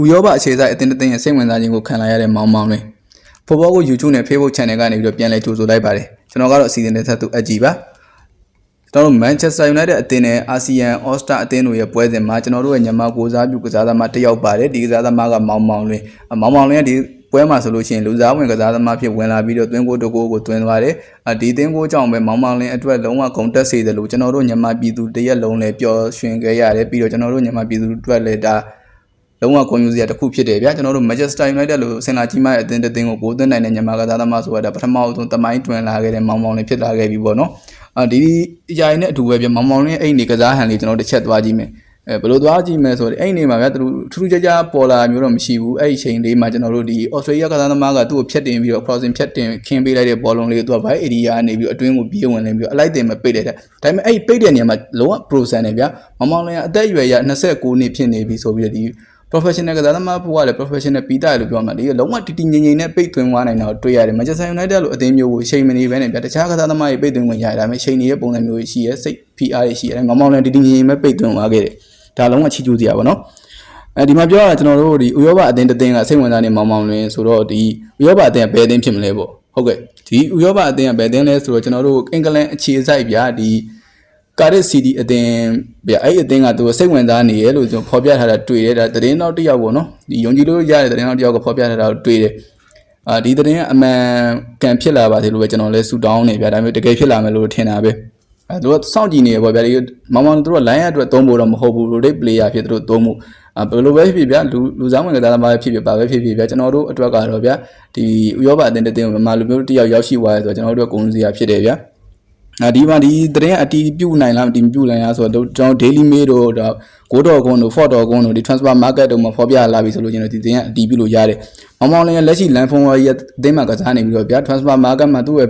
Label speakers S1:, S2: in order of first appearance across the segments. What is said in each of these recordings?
S1: ဥရောပအခြေစိုက်အသင်းတစ်သင်းရဲ့စိတ်ဝင်စားခြင်းကိုခံလာရတဲ့မောင်မောင်တွင်ဖော်ဖော်ကို YouTube နဲ့ Facebook Channel ကနေပြီးတော့ပြန်လည်ကြိုဆိုလိုက်ပါတယ်ကျွန်တော်ကတော့အစီအစဉ်နဲ့ဆက်သူအကြည့်ပါကျွန်တော်တို့ Manchester United အသင်းနဲ့ ASEAN All Star အသင်းတို့ရဲ့ပွဲစဉ်မှာကျွန်တော်တို့ရဲ့မြန်မာကိုစားပြုကစားသမားတစ်ယောက်ပါတယ်ဒီကစားသမားကမောင်မောင်လွင်မောင်မောင်လွင်ကဒီပွဲမှာဆိုလို့ရှိရင်လူစားဝင်ကစားသမားဖြစ်ဝင်လာပြီးတော့သွင်းကိုတကိုးကိုသွင်းသွားတယ်အဒီသွင်းကိုကြောင့်ပဲမောင်မောင်လင်းအတွက်လုံးဝဂုံတက်စေတယ်လို့ကျွန်တော်တို့မြန်မာပြည်သူတရက်လုံးလည်းပျော်ရွှင်ခဲ့ရတယ်ပြီးတော့ကျွန်တော်တို့မြန်မာပြည်သူအတွက်လည်းဒါ လုံးဝဂုဏ်ယူစရာတစ်ခုဖြစ်တယ်ဗျာကျွန်တော်တို့ Manchester United လို့ဆင်လာကြီးမရဲ့အသင်းတစ်သင်းကိုဂိုးသွင်းနိုင်တဲ့မြန်မာကစားသမားဆိုတာပထမအဆုံးတမိုင်းတွင်လာခဲ့တဲ့မောင်မောင်လင်းဖြစ်လာခဲ့ပြီပေါ့နော်အာဒီအရာရင်းနဲ့အတူပဲဗျာမောင်မောင်လင်းအဲ့နေကစားဟန်လေးကျွန်တော်တစ်ချက်သွားကြည့်မယ်အဲဘယ်လိုသွားကြည့်မလဲဆိုတော့အဲ့နေမှာဗျာသူထူးထူးခြားခြားပေါ်လာမျိုးတော့မရှိဘူးအဲ့ဒီချိန်လေးမှာကျွန်တော်တို့ဒီ Australia ကစားသမားကသူ့ကိုဖြတ်တင်ပြီးတော့ crossing ဖြတ်တင်ခင်းပေးလိုက်တဲ့ဘောလုံးလေးကိုသူက by area ကနေပြီးအတွင်းကိုပြေးဝင်နေပြီးတော့အလိုက်တင်မပိတ်လိုက်တဲ့ဒါပေမဲ့အဲ့ပိတ်တဲ့နေရာမှာလုံးဝ pro ဆန်နေဗျာမောင်မောင်လင်းကအသက်အရွယ်ရ29နှစ်ဖြစ်နေပြီဆိုပြီးတော့ဒီ professional ကစားသမားဘုရားလည်း professional ပြီးသားလို့ပြောမှာဒီလုံးဝတီတီငင်ငင်နဲ့ပိတ်သွင်းသွားနိုင်တော့တွေ့ရတယ် Manchester United လို့အသင်းမျိုးကိုချိန်မနေပဲနဲ့ဗျာတခြားကစားသမားတွေပိတ်သွင်းဝင်ရတယ်ဒါပေမဲ့ချိန်နေတဲ့ပုံစံမျိုးရှိရဲစိတ် PR တွေရှိရတယ်မောင်မောင်လည်းတီတီငင်ငင်ပဲပိတ်သွင်းသွားခဲ့တယ်ဒါလုံးဝချီကျူးစရာပါနော်အဲဒီမှာပြောရတာကျွန်တော်တို့ဒီဥရောပအသင်းတစ်သင်းကစိတ်ဝင်စားနေမောင်မောင်လွင်ဆိုတော့ဒီဥရောပအသင်းကဘယ်အသင်းဖြစ်မလဲပေါ့ဟုတ်ကဲ့ဒီဥရောပအသင်းကဘယ်အသင်းလဲဆိုတော့ကျွန်တော်တို့အင်္ဂလန်အခြေစိုက်ဗျာဒီ ကာရစ်စီဒီအသင်းဗျအဲ့အသင်းကသူစိတ်ဝင်စားနေရလို့ကျွန်တော်ဖော်ပြထားတာတွေ့တယ်ဒါသတင်းတော့တစ်ယောက်ပေါ့နော်ဒီယုံကြည်လို့ရတဲ့သတင်းတော့တစ်ယောက်ကဖော်ပြထားတာကိုတွေ့တယ်အာဒီသတင်းကအမှန်ကန်ဖြစ်လာပါသေးလို့ပဲကျွန်တော်လည်းဆူတောင်းနေဗျာဒါပေမဲ့တကယ်ဖြစ်လာမယ်လို့ထင်တာပဲအဲသူကစောင့်ကြည့်နေရပေါ့ဗျာဒီမောင်မောင်တို့က line အတွက်သုံးဖို့တော့မဟုတ်ဘူး rotate player ဖြစ်သူတို့သုံးမှုအာဘယ်လိုပဲဖြစ်ဖြစ်ဗျာလူလူစားဝင်ကစားသမားဖြစ်ဖြစ်ပါပဲဖြစ်ဖြစ်ဗျာကျွန်တော်တို့အတွက်ကတော့ဗျာဒီဥရောပအသင်းတစ်သင်းကိုမြန်မာလူမျိုးတစ်ယောက်ရောက်ရှိသွားရဲဆိုတော့ကျွန်တော်တို့ကဂုဏ်စရာဖြစ်တယ်ဗျာ အာဒီမှာဒီသတင်းအတီးပြုတ်နိုင်လားမတီးပြုတ်နိုင်လားဆိုတော့ကျွန်တော် daily mail တို့တော့ 9.com တို့ 4.com တို့ဒီ transfer market တို့မှာဖော်ပြလာပြီဆိုလို့ကျွန်တော်ဒီသတင်းအတီးပြုတ်လို့ရတယ်။မောင်မောင်လည်းလက်ရှိလန်ဖုန်းဝါကြီးအသင်းမှာကစားနေပြီးတော့ဗျာ transfer market မှာသူ့ရဲ့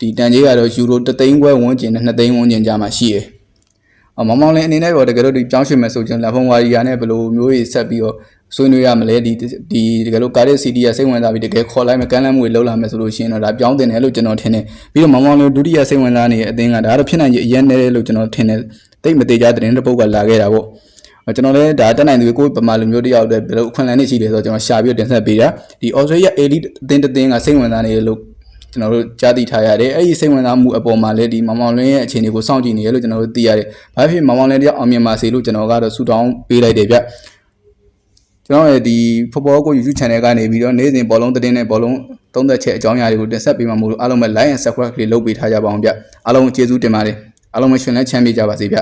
S1: ဒီတန်ကြေးကတော့ယူရို3သိန်းခွဲဝန်းကျင်နဲ့2သိန်းဝန်းကျင်ကြာမှရှိတယ်။အ မောင်မောင်လည်းအနေနဲ့တော့တကယ်လို့ဒီပြောင်းရွှေ့မယ်ဆိုကျွန်တော်လန်ဖုန်းဝါကြီးကနဲ့ဘယ်လိုမျိုးကြီးဆက်ပြီးတော့ဆွေးနွေးရမလဲဒီဒီတကယ်လို့ကားရဲ့ CD ကစိတ်ဝင်စားပြီးတကယ်ခေါ်လိုက်မယ်ကမ်းလှမ်းမှုတွေလုပ်လာမယ်ဆိုလို့ရှိရင်တော့ဒါပြောင်းတင်တယ်လို့ကျွန်တော်ထင်တယ်ပြီးတော့မောင်မောင်လေးဒုတိယစိတ်ဝင်စားနေတဲ့အသင်းကဒါကတော့ဖြစ်နိုင်ကြီးအရင်နဲ့လို့ကျွန်တော်ထင်တယ်တိတ်မသေးကြတဲ့တဲ့ပုတ်ကလာခဲ့တာပေါ့ကျွန်တော်လည်းဒါတက်နိုင်သူကိုပမာလူမျိုးတယောက်တည်းဘယ်လိုအခွင့်အလမ်းတွေရှိတယ်ဆိုတော့ကျွန်တော်ရှာပြီးတင်ဆက်ပေးတာဒီ Australia Elite အသင်းတစ်သင်းကစိတ်ဝင်စားနေလို့ ကျွန်တော်တို့ကြားသိထားရတယ်အဲ့ဒီစိတ်ဝင်စားမှုအပေါ်မှာလည်းဒီမောင်မောင်လင်းရဲ့အခြေအနေကိုစောင့်ကြည့်နေရလို့ကျွန်တော်တို့သိရတယ်ဘာဖြစ်မောင်မောင်လင်းတယောက်အောင်မြင်ပါစေလို့ကျွန်တော်ကတော့ဆူတောင်းပေးလိုက်တယ်ဗျကျွန်တော်ရဲ့ဒီ football ကို YouTube channel ကနေပြီးတော့နေ့စဉ်ဘောလုံးသတင်းနဲ့ဘောလုံးသုံးသက်ချက်အကြောင်းအရာတွေကိုတင်ဆက်ပေးမှာမို့လို့အားလုံးပဲ like and subscribe လေးလုပ်ပေးထားကြပါအောင်ဗျအားလုံးကျေးဇူးတင်ပါတယ်အားလုံးပဲရှင်လန်းချမ်းမြေ့ကြပါစေဗျ